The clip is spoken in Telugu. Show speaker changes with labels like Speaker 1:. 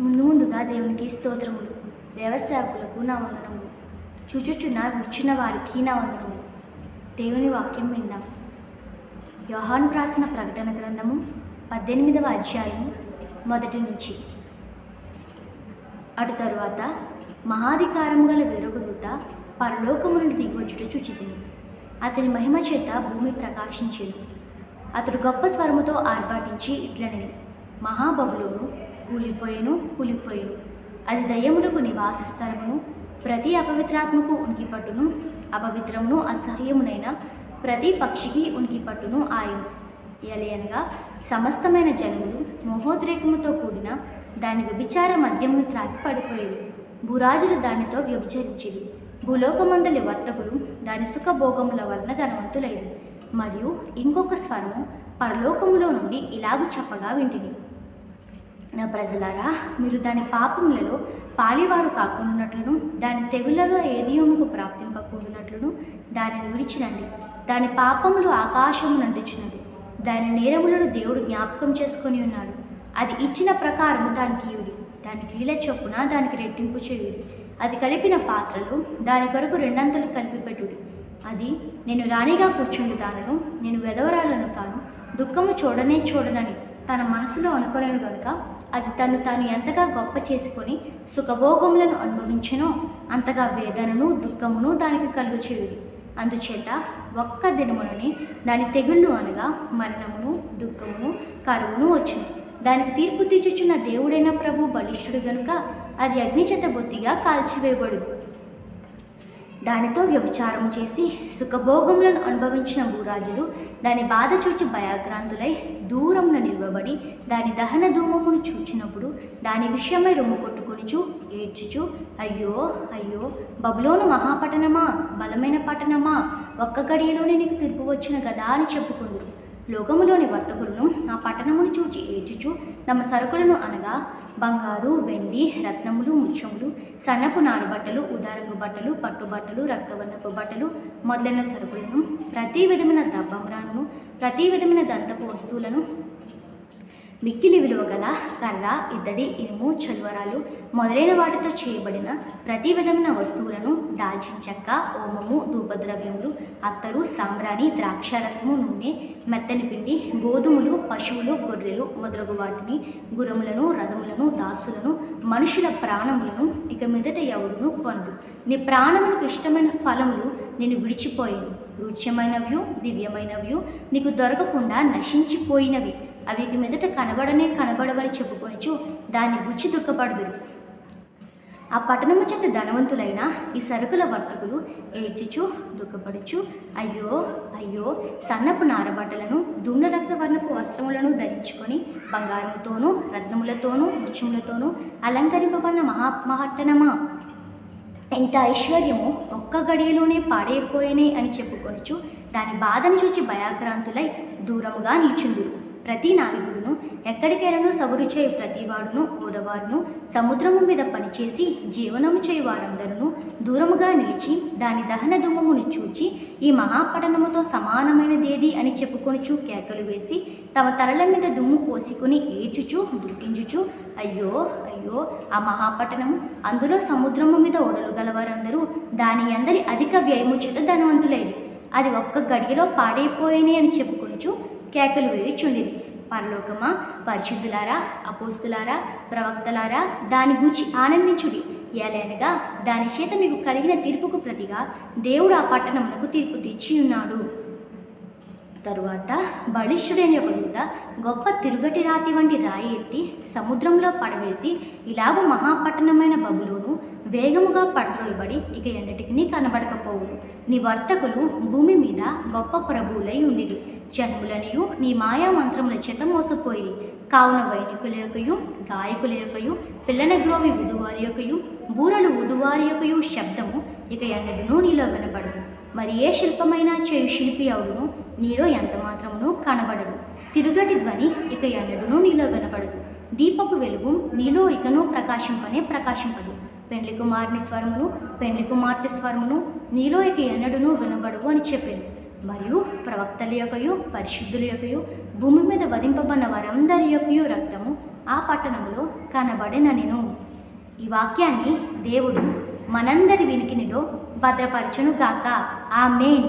Speaker 1: ముందు ముందుగా దేవునికి స్తోత్రములు. దేవసేవకులకు నా వందనములు. చూచుచున్న విడిచిన వారికి నా వందనములు. దేవుని వాక్యం విందాం. యోహాన్ రాసిన ప్రకటన గ్రంథము పద్దెనిమిదవ అధ్యాయము మొదటి నుంచి. అటు తరువాత మహాధికారము గల వేరొక దూత పరలోకము నుండి దిగివచ్చుట చూచితిని. అతని మహిమ చేత భూమి ప్రకాశించింది అతడు గొప్ప స్వరముతో ఆర్భాటించి ఇట్లనేది మహాబబులును కూలిపోయెను కూలిపోయెను. అది దయ్యములకు నివాస స్థలమును ప్రతి అపవిత్రాత్మకు ఉనికి పట్టును అపవిత్రమును అసహ్యమునైన ప్రతి పక్షికి ఉనికి పట్టును ఆయను. ఎలయనగా సమస్తమైన జనములు మోహోద్రేకముతో కూడిన దాని వ్యభిచార మద్యమును త్రాగి పడిపోయేది. భూరాజులు దానితో వ్యభిచరించిరి. భూలోకమందలి వర్తకులు దాని సుఖభోగముల వలన ధనవంతులైరు. మరియు ఇంకొక స్వరము పరలోకములో నుండి ఇలాగు చెప్పగా వింటిని. నా ప్రజలారా మీరు దాని పాపములలో పాలివారు కాకుండానట్లును దాని తెగులలో ఏదియో మీకు ప్రాప్తింపకుండానట్లును దానిని విడిచినండి. దాని పాపములు ఆకాశము నంటుచున్నది దాని నేరములను దేవుడు జ్ఞాపకం చేసుకొని ఉన్నాడు. అది ఇచ్చిన ప్రకారము దానికి ఇవిడి దాని క్రియల చొప్పున దానికి రెట్టింపు చేయుడి. అది కలిపిన పాత్రలు దాని కొరకు రెండంతలు కలిపి పెట్టుడి అది నేను రాణిగా కూర్చుండు దానను నేను వెదవరాలను కాను దుఃఖము చూడనే చూడనని తన మనసులో అనుకోలేను గనుక అది తను తాను ఎంతగా గొప్ప చేసుకొని సుఖభోగములను అనుభవించనో అంతగా వేదనను దుఃఖమును దానికి కలుగు చేయుడి. అందుచేత ఒక్క దినముననే దాని తెగుళ్ళు అనగా మరణమును దుఃఖమును కరువును వచ్చును. దానికి తీర్పు తీర్చుచున్న దేవుడైన ప్రభు బలిష్ఠుడు గనుక అది అగ్నిచేత బొత్తిగా కాల్చివేయబడు దానితో వ్యభిచారం చేసి సుఖభోగములను అనుభవించిన భూరాజులు దాని బాధ చూచి భయాక్రాంతులై దూరమున నిలవబడి దాని దహన ధూమమును చూచినప్పుడు దాని విషయమై రొమ్ము కొట్టుకొనిచు ఏడ్చుచు అయ్యో అయ్యో బబులోను మహాపట్టణమా బలమైన పట్టణమా ఒక్క గడియలోనే నీకు తిరుపు వచ్చిన కదా అని చెప్పుకుందరు. లోకములోని వర్తకులను ఆ పట్టణమును చూచి ఏడ్చుచు తమ సరుకులను అనగా బంగారు వెండి రత్నములు ముత్యములు సన్నపు నారు బట్టలు ఉదారంగు బట్టలు పట్టుబట్టలు రక్తవర్ణపు బట్టలు మొదలైన సరుకులను ప్రతి విధమైన దబ్బమరాను ప్రతి విధమైన దంతపు వస్తువులను మిక్కిలి విలువ గల కర్ర ఇత్తడి ఇనుము చలువరాలు మొదలైన వాటితో చేయబడిన ప్రతి విధమైన వస్తువులను దాల్చిన చెక్క ఓమము ధూపద్రవ్యములు అత్తరు సాంబ్రాణి ద్రాక్షారసము నూనె మెత్తని పిండి గోధుమలు పశువులు గొర్రెలు మొదలగు వాటిని గురములను రథములను దాసులను మనుషుల ప్రాణములను ఇక మీదట ఎవడును కొనడు. నీ ప్రాణములకు ఇష్టమైన ఫలములు నేను విడిచిపోయాను రుచ్యమైనవి దివ్యమైనవి నీకు దొరకకుండా నశించిపోయినవి. అవి మీదట కనబడనే కనబడవని చెప్పుకొనిచు దాన్ని గుచ్చి దుఃఖపడుదురు. ఆ పట్టణము చెంది ధనవంతులైన ఈ సరుకుల వర్తకులు ఏడ్చుచు దుఃఖపడుచు అయ్యో అయ్యో సన్నపు నారబట్టలను దుమ్న రక్తవర్ణపు వస్త్రములను ధరించుకొని బంగారముతోనూ రత్నములతోనూ ముత్యములతోనూ అలంకరింపబడిన మహా మహాట్టణమా? ఎంత ఐశ్వర్యము ఒక్క గడియలోనే పాడైపోయినాయి అని చెప్పుకొనుచు దాని బాధను చూచి భయాక్రాంతులై దూరముగా నిల్చుందురు. ప్రతి నావికుడును ఎక్కడికైనాను సబురు చేయు ప్రతివాడును ఓడవారును సముద్రము మీద పనిచేసి జీవనము చేయు వారందరూ దూరముగా నిలిచి దాని దహన దుమ్మమును చూచి ఈ మహాపట్టణముతో సమానమైనదేది అని చెప్పుకొనుచు కేకలు వేసి తమ తలల మీద దుమ్ము పోసుకుని ఏడ్చుచు దుఃఖించుచు అయ్యో అయ్యో ఆ మహాపట్టణము అందులో సముద్రము మీద ఓడలు గలవారందరూ దాని అందరి అధిక వ్యయము చేత ధనవంతులైరి. అది ఒక్క గడియలో పాడైపోయినాయి అని చెప్పుకొనుచు కేకలు వేయుచుండిరి. పరలోకమా పరిశుద్ధులారా అపోస్తులారా ప్రవక్తలారా దాని గూర్చి ఆనందించుడి. ఏలైనగా దాని చేత మీకు కలిగిన తీర్పుకు ప్రతిగా దేవుడు ఆ పట్టణమునకు తీర్పు తీర్చి ఉన్నాడు తరువాత బలిష్ఠుడైన ఒక దూత గొప్ప తిరుగటి రాతి వంటి రాయి ఎత్తి సముద్రంలో పడవేసి ఇలాగ మహాపట్టణమైన బబులోను వేగముగా పడద్రోయబడి ఇక ఎన్నటికి కనబడకపోవును నీ వర్తకులు భూమి మీద గొప్ప ప్రభువులై ఉండిరి. జన్ములనియు నీ మాయా మంత్రముల చేత మోసపోయి కావున వైనికుల యొక్కయు గాయకుల యొక్కయు పిల్లన గ్రోవి ఉదువారి యొక్కయు బూరలు ఉదువారి యొక్కయు శబ్దము ఇక ఎన్నడూ నీలో వినపడదు మరి ఏ శిల్పమైనా చేయు శిల్పి అవును నీలో ఎంత మాత్రమును కనబడడు తిరుగటి ధ్వని ఇక ఎన్నడూ నీలో వినపడదు దీపపు వెలుగు నీలో ఇకను ప్రకాశింపనే ప్రకాశింపదు. పెండ్లి కుమారుని స్వరమును పెండ్లి కుమార్తె స్వరమును నీలో ఇక ఎన్నడూనూ వినబడవు అని చెప్పాను. మరియు ప్రవక్తల యొక్కయు పరిశుద్ధుల యొక్కయు భూమి మీద వధింపబడిన వారందరి యొక్కయు రక్తము ఆ పట్టణములో కనబడెననిను. ఈ వాక్యాన్ని దేవుడు మనందరి వినికినిలో భద్రపరచును గాక. మెయిన్